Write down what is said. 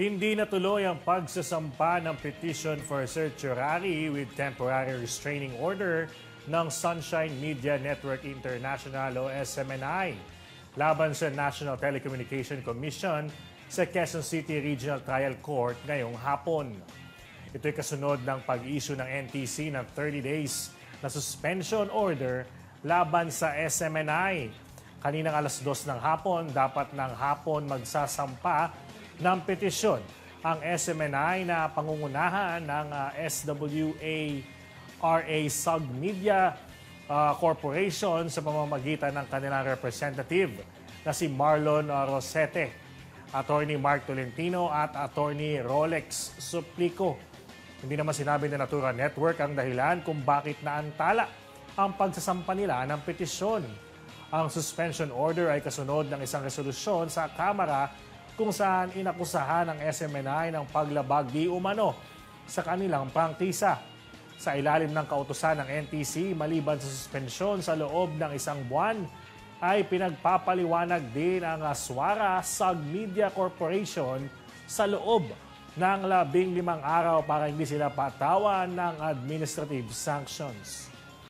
Hindi natuloy ang pagsasampa ng petition for certiorari with temporary restraining order ng Sunshine Media Network International o SMNI laban sa National Telecommunication Commission sa Quezon City Regional Trial Court ngayong hapon. Ito'y kasunod ng pag-issue ng NTC ng 30 days na suspension order laban sa SMNI. Kaninang alas dos ng hapon, dapat ng hapon magsasampa ng petisyon ang SMNI na pangungunahan ng ah, SWA RA Sug Media ah, Corporation sa pamamagitan ng kanilang representative na si Marlon ah, Rosete, Attorney Mark Tolentino at Attorney Rolex Suplico. Hindi naman sinabi ng Natura Network ang dahilan kung bakit naantala ang pagsasampa nila ng petisyon. Ang suspension order ay kasunod ng isang resolusyon sa Kamara kung saan inakusahan ng SMNI ng paglabag di umano sa kanilang prangkisa. Sa ilalim ng kautusan ng NTC, maliban sa suspensyon sa loob ng isang buwan, ay pinagpapaliwanag din ang Aswara Sug Media Corporation sa loob ng labing limang araw para hindi sila patawan ng administrative sanctions.